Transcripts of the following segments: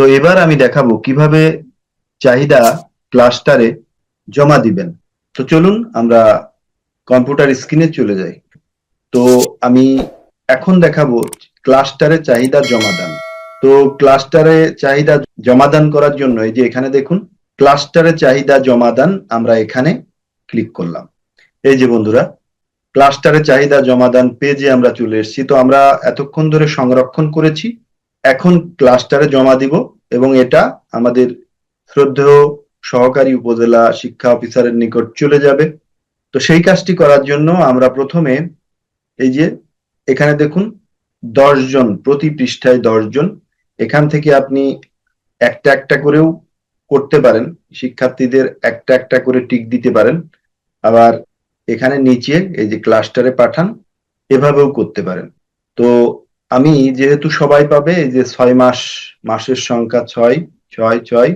তো এবার আমি দেখাবো কীভাবে চাহিদা ক্লাস্টারে জমা দিবেন। তো চলুন আমরা কম্পিউটার স্ক্রিনে চলে যাই। তো আমি এখন দেখাবো ক্লাস্টারে চাহিদা জমাদান তো ক্লাস্টারে চাহিদা জমাদান করার জন্য এই যে এখানে দেখুন, ক্লাস্টারে চাহিদা জমাদান আমরা এখানে ক্লিক করলাম। এই যে বন্ধুরা, ক্লাস্টারে চাহিদা জমাদান পেজে আমরা চলে এসেছি। তো আমরা এতক্ষণ ধরে সংরক্ষণ করেছি। এখন ক্লাস্টারে জমা দিব এবং এটা আমাদের শ্রদ্ধেয় সহকারী উপজেলা শিক্ষা অফিসারের নিকট চলে যাবে। তো সেই কাজটি করার জন্য আমরা প্রথমে এই যে এখানে দেখুন জন প্রতি পৃষ্ঠায় জন এখান থেকে আপনি একটা একটা করেও করতে পারেন। শিক্ষার্থীদের একটা একটা করে টিক দিতে পারেন। আবার এখানে নিচে এই যে ক্লাস্টারে পাঠান, এভাবেও করতে পারেন। তো আমি যেহেতু সবাই পাবে যে ছয় মাস, মাসের সংখ্যা ছয় ছয় ছয়,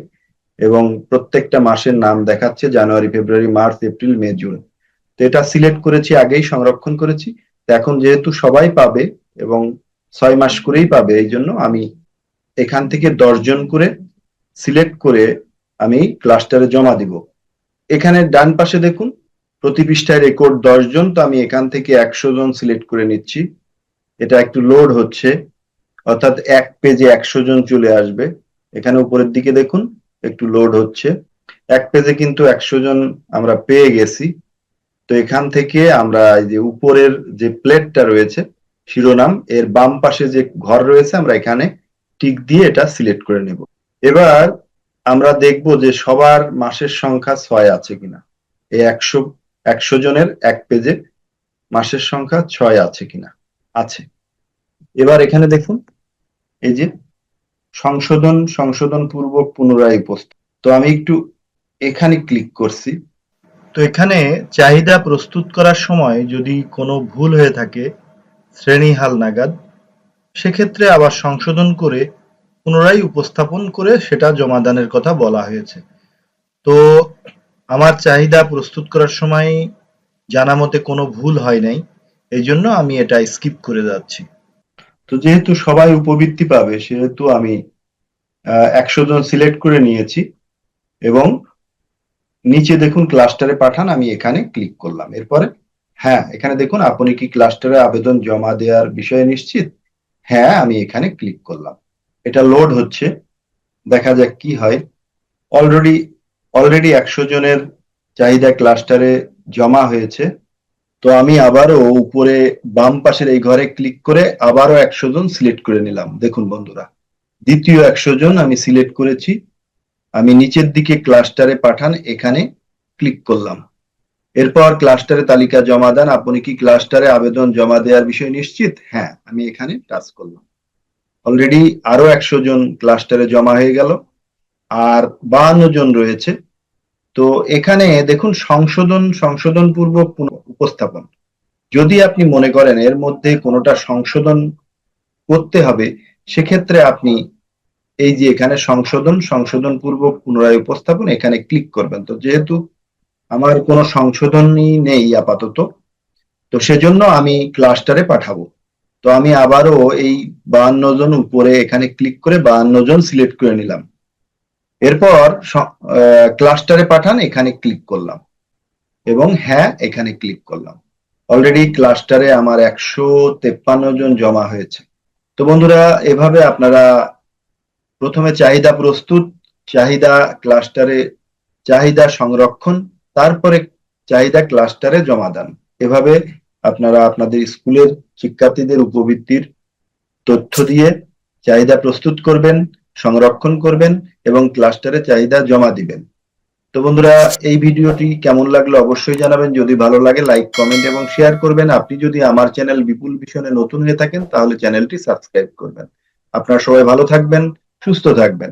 এবং প্রত্যেকটা মাসের নাম দেখাচ্ছে January, February, March, April, May, June. তো এটা সিলেক্ট করেছি, আগেই সংরক্ষণ করেছি। এখন যেহেতু সবাই পাবে এবং ছয় মাস করেই পাবে, এই জন্য আমি এখান থেকে দশ জন করে সিলেক্ট করে আমি ক্লাস্টারে জমা দিব। এখানে ডান পাশে দেখুন, প্রতি পৃষ্ঠায় রেকর্ড দশ জন, তো আমি এখান থেকে একশো জন সিলেক্ট করে নিচ্ছি। এটা একটু লোড হচ্ছে। অর্থাৎ এক পেজে একশো জন চলে আসবে। এখানে উপরের দিকে দেখুন, একটু লোড হচ্ছে। এক পেজে কিন্তু একশো জন আমরা পেয়ে গেছি। তো এখান থেকে আমরা এই যে উপরের যে প্লেটটা রয়েছে, শিরোনাম, এর বাম পাশে যে ঘর রয়েছে, আমরা এখানে টিক দিয়ে এটা সিলেক্ট করে নেব। এবার আমরা দেখব যে সবার মাসের সংখ্যা ছয় আছে কিনা। এই একশো একশো জনের এক পেজে মাসের সংখ্যা ছয় আছে কিনা। আছে। এবার এখানে দেখুন, এই যে সংশোধন সংশোধন পূর্বক পুনরায় উপস্থিত। তো আমি একটু এখানে ক্লিক করছি। তো এখানে চাহিদা প্রস্তুত করার সময় যদি কোনো ভুল হয়ে থাকে, শ্রেণি হাল নাগাদ, সেক্ষেত্রে আবার সংশোধন করে পুনরায় উপস্থাপন করে সেটা জমাদানের কথা বলা হয়েছে। তো আমার চাহিদা প্রস্তুত করার সময় জানা মতে কোনো ভুল হয় নাই। এই জন্য আমি এটা স্কিপ করে যাচ্ছি। তো যেহেতু সবাই উপবৃত্তি পাবে, সেহেতু আমি একশো জন সিলেক্ট করে নিয়েছি এবং নিচে দেখুন ক্লাস্টারে পাঠান, আমি এখানে ক্লিক করলাম। এরপরে হ্যাঁ এখানে দেখুন আপনি কি ক্লাস্টারে আবেদন জমা দেওয়ার বিষয়ে নিশ্চিত? হ্যাঁ আমি এখানে ক্লিক করলাম। এটা লোড হচ্ছে, দেখা যাক কি হয়। অলরেডি অলরেডি একশো জনের চাহিদা ক্লাস্টারে জমা হয়েছে। তো আমি আবারও উপরে বাম পাশের এই ঘরে ক্লিক করে আবারও একশো জন সিলেক্ট করে নিলাম। দেখুন বন্ধুরা, দ্বিতীয় একশো জন আমি সিলেক্ট করেছি। আমি নিচের দিকে ক্লাস্টারে পাঠান, এখানে ক্লিক করলাম। এরপর ক্লাস্টারে তালিকা জমা দেন, আপনি কি ক্লাস্টারে আবেদন জমা দেওয়ার বিষয় নিশ্চিত? হ্যাঁ আমি এখানে টাচ করলাম। অলরেডি আরও একশো জন ক্লাস্টারে জমা হয়ে গেল, আর বাহান্ন জন রয়েছে তো এখানে দেখুন সংশোধন সংশোধন পূর্বক উপস্থাপন। যদি আপনি মনে করেন এর মধ্যে কোনোটা সংশোধন করতে হবে, সেক্ষেত্রে আপনি এই যে এখানে সংশোধন সংশোধন পূর্বক পুনরায় উপস্থাপন, এখানে ক্লিক করবেন। তো যেহেতু আমার কোনো সংশোধনই নেই আপাতত, তো সেজন্য আমি ক্লাস্টারে পাঠাবো। তো আমি আবারও এই বাহান্ন জন উপরে এখানে ক্লিক করে বাহান্ন জন সিলেক্ট করে নিলাম। এরপর ক্লাস্টারে পাঠান, এখানে ক্লিক করলাম। এবং হ্যাঁ এখানে ক্লিক করলাম। অলরেডি ক্লাস্টারে আমার একশো তেপ্পান্ন জন জমা হয়েছে। তো বন্ধুরা, এভাবে আপনারা প্রথমে চাহিদা প্রস্তুত, চাহিদা ক্লাস্টারে চাহিদা সংরক্ষণ, তারপরে চাহিদা ক্লাস্টারে জমা দেন। এভাবে আপনারা আপনাদের স্কুলের শিক্ষার্থীদের উপবৃত্তির তথ্য দিয়ে চাহিদা প্রস্তুত করবেন। সংরক্ষণ করবেন এবং ক্লাস্টারে চাহিদা জমা দিবেন। তো বন্ধুরা, এই ভিডিওটি কেমন লাগল অবশ্যই জানাবেন। যদি ভালো লাগে লাইক কমেন্ট এবং শেয়ার করবেন। আপনি যদি আমার চ্যানেল বিপুল ভিশনে নতুন হয়ে থাকেন, তাহলে চ্যানেলটি সাবস্ক্রাইব করবেন। আপনার সবাই ভালো থাকবেন, সুস্থ থাকবেন।